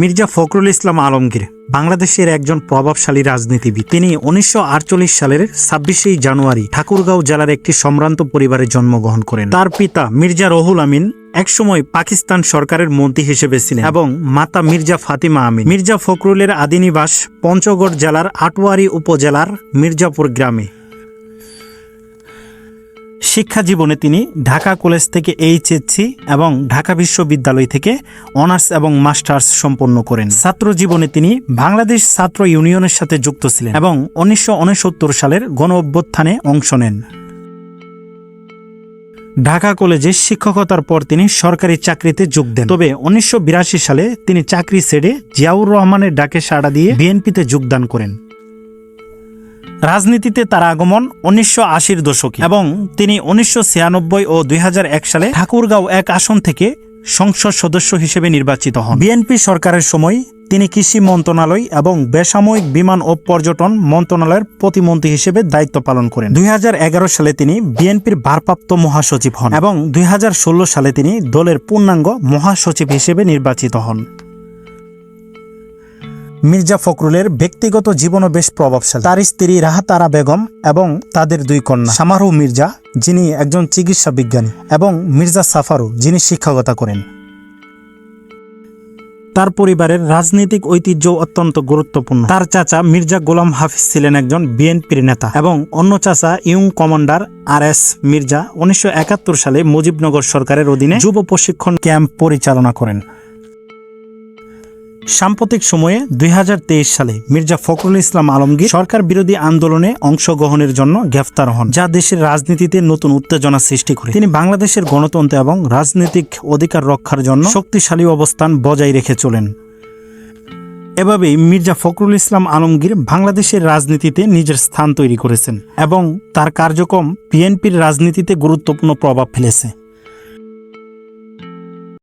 মির্জা ফখরুল ইসলাম আলমগীর বাংলাদেশের একজন প্রভাবশালী রাজনীতিবিদ। তিনি উনিশশো আটচল্লিশ সালের ছাব্বিশে জানুয়ারি ঠাকুরগাঁও জেলার একটি সম্ভ্রান্ত পরিবারে জন্মগ্রহণ করেন। তার পিতা মির্জা রহুল আমিন একসময় পাকিস্তান সরকারের মন্ত্রী হিসেবে ছিলেন এবং মাতা মির্জা ফাতিমা আমিন। মির্জা ফখরুলের আদিনিবাস পঞ্চগড় জেলার আটোয়ারি উপজেলার মির্জাপুর গ্রামে। শিক্ষা জীবনে তিনি ঢাকা কলেজ থেকে এইচএসসি এবং ঢাকা বিশ্ববিদ্যালয় থেকে অনার্স এবং মাস্টার্স সম্পন্ন করেন। ছাত্র জীবনে তিনি বাংলাদেশ ছাত্র ইউনিয়নের সাথে যুক্ত ছিলেন এবং উনিশশো উনসত্তর সালের গণ অভ্যুত্থানে অংশ নেন। ঢাকা কলেজে শিক্ষকতার পর তিনি সরকারি চাকরিতে যোগ দেন। তবে উনিশশো বিরাশি সালে তিনি চাকরি ছেড়ে জিয়াউর রহমানের ডাকে সাড়া দিয়ে বিএনপিতে যোগদান করেন। রাজনীতিতে তার আগমন উনিশশো আশির দশকে এবং তিনি উনিশশো ছিয়ানব্বই ও দুই হাজার এক সালে ঠাকুরগাঁও এক আসন থেকে সংসদ সদস্য হিসেবে নির্বাচিত হন। বিএনপি সরকারের সময় তিনি কৃষি মন্ত্রণালয় এবং বেসামরিক বিমান ও পর্যটন মন্ত্রণালয়ের প্রতিমন্ত্রী হিসেবে দায়িত্ব পালন করেন। দুই হাজার এগারো সালে তিনি বিএনপির ভারপ্রাপ্ত মহাসচিব হন এবং দুই হাজার ষোলো সালে তিনি দলের পূর্ণাঙ্গ মহাসচিব হিসেবে নির্বাচিত হন। মির্জা ফখরুলের ব্যক্তিগত জীবনও বেশ প্রভাবশালী। তার স্ত্রী রাহাতারা বেগম এবং তাদের দুই কন্যা, সামারু মির্জা, যিনি একজন চিকিৎসা বিজ্ঞানী, এবং মির্জা সাফারু, যিনি শিক্ষকতা করেন। তার পরিবারের রাজনৈতিক ঐতিহ্য অত্যন্ত গুরুত্বপূর্ণ। তার চাচা মির্জা গোলাম হাফিজ ছিলেন একজন বিএনপির নেতা এবং অন্য চাচা wing commander R S Mirza উনিশশো একাত্তর সালে মুজিবনগর সরকারের অধীনে যুব প্রশিক্ষণ ক্যাম্প পরিচালনা করেন। সাম্প্রতিক সময়ে দুই হাজার তেইশ সালে মির্জা ফখরুল ইসলাম আলমগীর সরকার বিরোধী আন্দোলনে অংশগ্রহণের জন্য গ্রেফতার হন, যা দেশের রাজনীতিতে নতুন উত্তেজনা সৃষ্টি করে। তিনি বাংলাদেশের গণতন্ত্র এবং রাজনৈতিক অধিকার রক্ষার জন্য শক্তিশালী অবস্থান বজায় রেখে চলেন। এভাবেই মির্জা ফখরুল ইসলাম আলমগীর বাংলাদেশের রাজনীতিতে নিজের স্থান তৈরি করেছেন এবং তার কার্যক্রম বিএনপির রাজনীতিতে গুরুত্বপূর্ণ প্রভাব ফেলেছে।